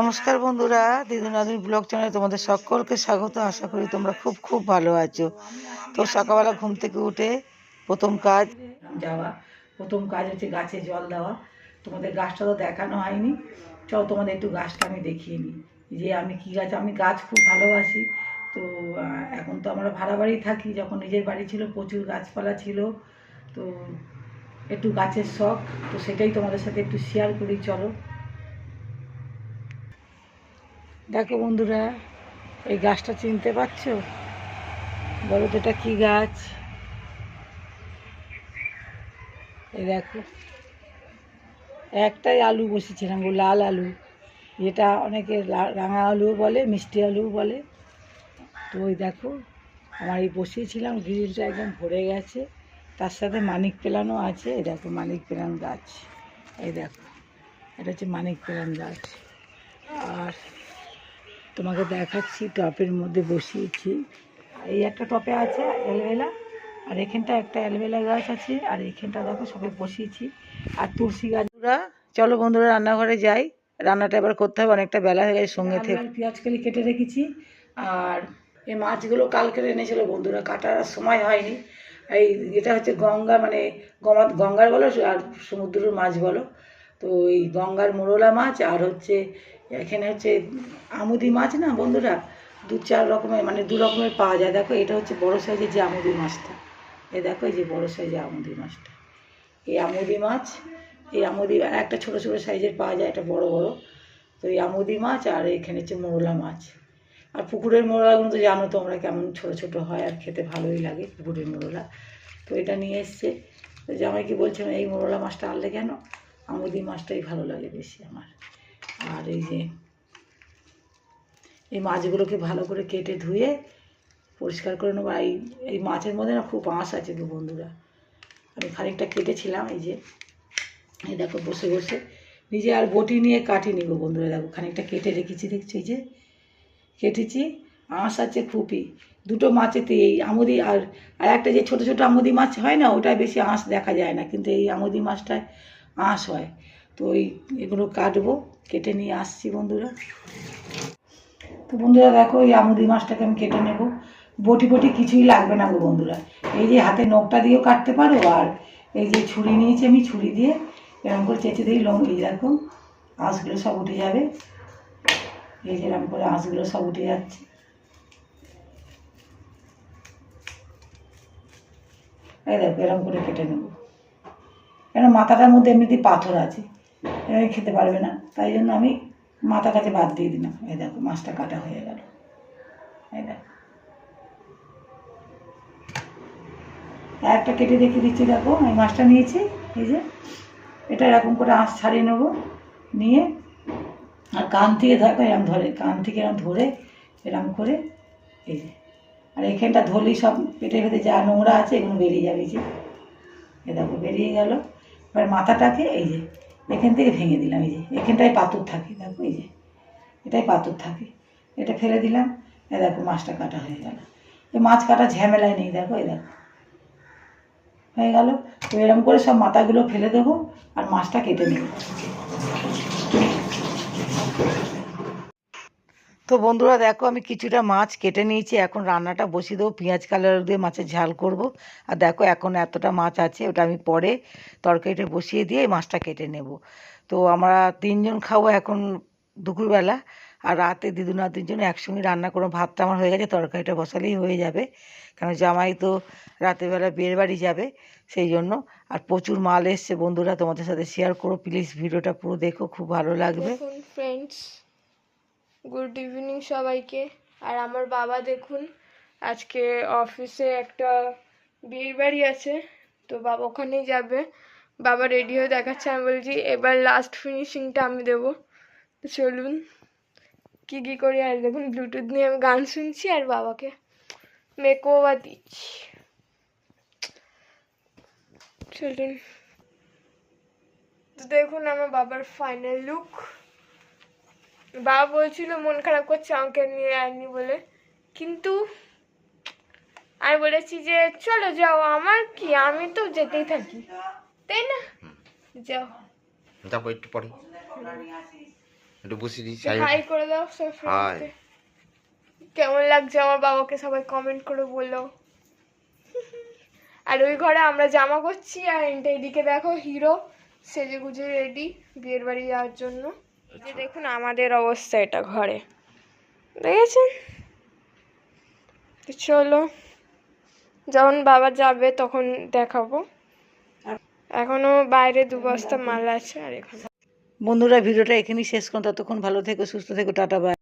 নমস্কার বন্ধুরা দিদুনাদিন ব্লগ চ্যানেলে তোমাদের সকলকে স্বাগত। আশা করি তোমরা খুব খুব ভালো আছো। তো সকালবেলা ঘুম থেকে উঠে প্রথম কাজ যাওয়া। প্রথম কাজ হচ্ছে গাছে জল দেওয়া। তোমাদের গাছটা তো দেখানো হয়নি। চলো তোমাদের একটু গাছটা আমি দেখিয়ে নিই। যে আমি কী গাছ, আমি গাছ খুব ভালোবাসি। তো এখন তো আমরা ভাড়া বাড়ি থাকি, যখন নিজের বাড়ি ছিল, প্রচুর গাছপালা ছিল। তো, একটু গাছের শখ, তো সেটাই তোমাদের সাথে একটু শেয়ার করি, চলো। দেখো বন্ধুরা, এই গাছটা চিনতে পারছ? বলো তো এটা কী গাছ? এই দেখো, একটাই আলু বসেছিলাম গো, লাল আলু। এটা অনেকে রাঙা আলুও বলে, মিষ্টি আলুও বলে। তো ওই দেখো, আমার এই বসিয়েছিলাম, গ্রিলটা একদম ভরে গেছে। তার সাথে মানিক পেলানো আছে, এই দেখো মানিক পেলান গাছ। এই দেখো, এটা হচ্ছে মানিক পেলান গাছ। আর তোমাকে দেখাচ্ছি টপের মধ্যে বসিয়েছি। এই একটা টপে আছে অ্যালবেলা আর এখানটা একটা অ্যালবেলা গাছ আছে আর এখানটা দেখো সবে বসিয়েছি। আর তুলসী গাছরা চলো বন্ধুরা রান্নাঘরে যাই। রান্নাটা এবার করতে হবে অনেকটা বেলা হয়ে গেছে সঙ্গে থেকে। পেঁয়াজ কালি কেটে রেখেছি আর এই মাছগুলো কালকে এনেছিল বন্ধুরা কাটার সময় হয়নি। এই এটা হচ্ছে গঙ্গা মানে গমা গঙ্গার বলো আর সমুদ্রের মাছ বলো। তো এই গঙ্গার মোরলা মাছ আর হচ্ছে এখানে হচ্ছে আমুদি মাছ না বন্ধুরা? দু চার রকমের মানে দু রকমের পাওয়া যায়। দেখো, এটা হচ্ছে বড় সাইজের যে আমুদি মাছটা। এ দেখো, এই যে বড় সাইজের আমুদি মাছটা। এই আমুদি মাছ, এই আমুদি, একটা ছোটো ছোটো সাইজের পাওয়া যায়, একটা বড় বড়। তো এই আমুদি মাছ আর এখানে হচ্ছে মোরলা মাছ। আর পুকুরের মোরলাগুলো তো জানো তোমরা কেমন ছোট ছোট হয় আর খেতে ভালোই লাগে পুকুরের মোরলা। তো এটা নিয়ে এসছে। তো জামাই কি বলছে এই মোরলা মাছটা আনলে কেন? আমুদি মাছটাই ভালো লাগে বেশি আমার। আর এই যে এই মাছগুলোকে ভালো করে কেটে ধুয়ে পরিষ্কার করে নেব। এই এই মাছের মধ্যে না খুব আঁশ আছে গো বন্ধুরা। আমি খানিকটা কেটেছিলাম, এই যে, এই দেখো বসে বসে। নিজে আর বটি নিয়ে কাটিনি গো বন্ধুরা, দেখো খানিকটা কেটে রেখেছি, দেখছি এই যে, কেটেছি। আঁশ আছে খুবই। দুটো মাছেতে এই আমুদি আর আর একটা যে ছোটো ছোটো আমুদি মাছ হয় না, ওটায় বেশি আঁশ দেখা যায় না, কিন্তু এই আমুদি মাছটায় আঁশ হয়। তো ওই এগুলো কাটবো। কেটে নিয়ে আসছি বন্ধুরা। তো বন্ধুরা দেখো, এই আমুদি মাছটাকে আমি কেটে নেব। বটি বটি কিছুই লাগবে না গো বন্ধুরা। এই যে হাতে নখটা দিয়েও কাটতে পারো, আর এই যে ছুরি নিয়েছি আমি, ছুরি দিয়ে এরকম করে চেঁচে দিই, লং এই দেখো, আঁশগুলো সব উঠে যাবে। এই যে এরকম করে আঁশগুলো সব উঠে যাচ্ছে। এই দেখো এরকম করে কেটে নেব। কেন মাথাটার মধ্যে এমনিতেই পাথর আছে। খেতে পারবে না। তাই জন্য আমি মাথা কাছে বাদ দিয়ে দিলাম। এই দেখো, মাছটা কাটা হয়ে গেল। এই দেখো। একটা কেটে রেখে দিচ্ছি, দেখো। এই মাছটা নিয়েছি, এই যে। এটা এরকম করে আঁশ ছাড়িয়ে নেব, নিয়ে। আর কান থেকে দেখো এরকম ধরে, কান থেকে এরকম ধরে এরকম করে, এই যে। আর এখানটা ধরলেই সব পেটে ভেতরে যা নোংরা আছে, এগুলো বেরিয়ে যাবে যে। এ দেখো, বেরিয়ে গেল। এবার মাথাটাকে, এই যে এখান থেকে ভেঙে দিলাম, এই যে। এখানটায় পাথর থাকে, দেখো, এই যে। এটাই পাথর থাকে। এটা ফেলে দিলাম, এ দেখো, মাছটা কাটা হয়ে গেল। এই মাছ কাটা ঝামেলায় নেই, দেখো, এই দেখো। হয়ে গেল, তো এরকম করে সব মাথাগুলো ফেলে দেবো আর মাছটা কেটে নেব। তো বন্ধুরা দেখো, আমি কিছুটা মাছ কেটে নিয়েছি। এখন রান্নাটা বসিয়ে দেবো। পেঁয়াজ, কালার দিয়ে মাছের ঝাল করব। আর দেখো, এখন এতটা মাছ আছে, ওটা আমি পরে তরকারিটা বসিয়ে দিয়ে মাছটা কেটে নেব। তো আমরা তিনজন খাব এখন দুপুরবেলা। আর রাতে দিদুনা তিনজন একসঙ্গে রান্না করব। ভাতটা আমার হয়ে গেছে, তরকারিটা বসালেই হয়ে যাবে। কারণ জামাই তো রাতেরবেলা বিয়ের বাড়ি যাবে সেই জন্য। আর প্রচুর মাল এসছে বন্ধুরা, তোমাদের সাথে শেয়ার করো প্লিজ ভিডিওটা পুরো দেখো, খুব ভালো লাগবে। ফ্রেন্ডস গুড ইভিনিং সবাইকে। আর আমার বাবা দেখুন, আজকে অফিসে একটা বিয়ের বাড়ি আছে, তো বাবা ওখানেই যাবে। বাবা রেডি হয়ে দেখাচ্ছে, আমি বলছি, এবার লাস্ট ফিনিশিংটা আমি দেবো। চলুন, কী কী করি? আর দেখুন ব্লুটুথ নিয়ে আমি গান শুনছি আর বাবাকে মেকওভার দিচ্ছি। চলুন। তো দেখুন আমার বাবার ফাইনাল লুক বাবা বলছিল মন খারাপ করছে আমাকে নিয়ে আয়নি বলে। কিন্তু আমি বলেছি যে চলো যাও আমার কি? আমি তো যেতেই থাকি। তাই না? যাও। যাব একটু পরে। একটু বসে দিই হাই করে দাও সব কেমন লাগছে আমার বাবাকে সবাই কমেন্ট করে বলো। আর ওই ঘরে আমরা জামা করছি আর এদিকে দেখো হিরো সেজে গুজে রেডি বিয়ের বাড়ি যাওয়ার জন্য। যে দেখুন আমাদের অবস্থা এটা ঘরে। দেখেছেন? চলো যখন বাবা যাবে তখন দেখাবো। এখনও বাইরে দু বস্তা মাল আছে আর এখানে। বন্ধুরা ভিডিওটা এখানেই শেষ করুন। ততক্ষণ ভালো থেকো সুস্থ থেকো টাটা বাই